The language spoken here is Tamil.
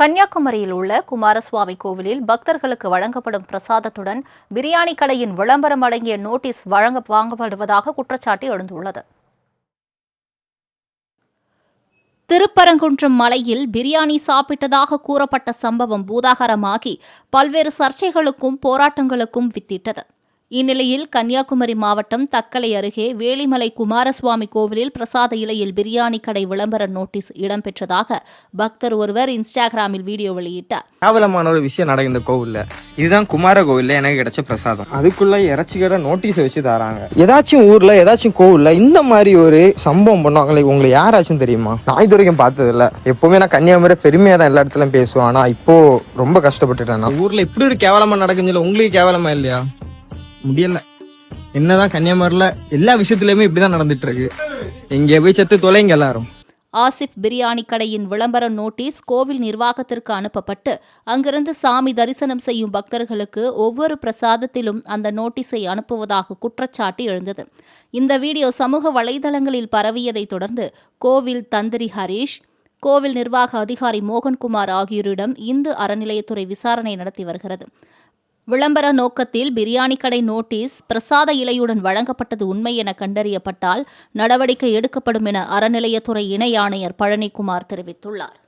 கன்னியாகுமரியில் உள்ள குமாரசுவாமி கோவிலில் பக்தர்களுக்கு வழங்கப்படும் பிரசாதத்துடன் பிரியாணி கடையின் விளம்பரம் அடங்கிய நோட்டீஸ் வழங்க வாங்கப்படுவதாக குற்றச்சாட்டு எழுந்துள்ளது. திருப்பரங்குன்றம் மலையில் பிரியாணி சாப்பிட்டதாக கூறப்பட்ட சம்பவம் பூதாகரமாகி பல்வேறு சர்ச்சைகளுக்கும் போராட்டங்களுக்கும் வித்திட்டது. இந்நிலையில் கன்னியாகுமரி மாவட்டம் தக்கலை அருகே வேலிமலை குமாரசுவாமி கோவிலில் பிரசாத இலையில் பிரியாணி கடை விளம்பர நோட்டீஸ் இடம்பெற்றதாக பக்தர் ஒருவர் இன்ஸ்டாகிராமில் வீடியோ வெளியிட்டார். கேவலமான ஒரு விஷயம் நடக்குது கோவில்ல. இதுதான் குமார கோவில்ல எனக்கு கிடைச்ச பிரசாதம். அதுக்குள்ள இறைச்சி கடை நோட்டீஸ் வச்சு தராங்க. ஏதாச்சும் ஊர்ல ஏதாச்சும் கோவில்ல இந்த மாதிரி ஒரு சம்பவம் பண்ணுவாங்களே உங்களுக்கு யாராச்சும் தெரியுமா? நான் இது வரைக்கும் பார்த்தது இல்ல எப்பவுமே நான் கன்னியாகுமரி பெருமையா தான் எல்லா இடத்துலயும் பேசுவேன். ஆனா இப்போ ரொம்ப கஷ்டப்பட்டுட்டேன் நான். ஊர்ல இப்படி ஒரு கேவலமா நடக்குன்னு சொல்லி உங்களுக்கு கேவலமா இல்லையா? முடியல. என்னதான் கன்னியாகுமரியில எல்லா விஷயத்துலயுமே இப்படிதான் நடந்துட்டு இருக்கு எங்க போய் செத்து தொலைங்க எல்லாரும். ஆசிஃப் பிரியாணி கடையின் விளம்பர நோட்டீஸ் கோவில் நிர்வாகத்திற்கு அனுப்பப்பட்டு அங்கிருந்து சாமி தரிசனம் செய்யும் பக்தர்களுக்கு ஒவ்வொரு பிரசாதத்திலும் அந்த நோட்டீஸை அனுப்புவதாக குற்றச்சாட்டு எழுந்தது. இந்த வீடியோ சமூக வலைதளங்களில் பரவியதைத் தொடர்ந்து கோவில் தந்திரி ஹரீஷ் கோவில் நிர்வாக அதிகாரி மோகன்குமார் ஆகியோரிடம் இந்து அறநிலையத்துறை விசாரணை நடத்தி வருகிறது. விளம்பர நோக்கத்தில் பிரியாணி கடை நோட்டீஸ் பிரசாத இலையுடன் வழங்கப்பட்டது உண்மை என கண்டறியப்பட்டால் நடவடிக்கை எடுக்கப்படும் என அறநிலையத்துறை இணை ஆணையர் பழனிக்குமார் தெரிவித்துள்ளார்.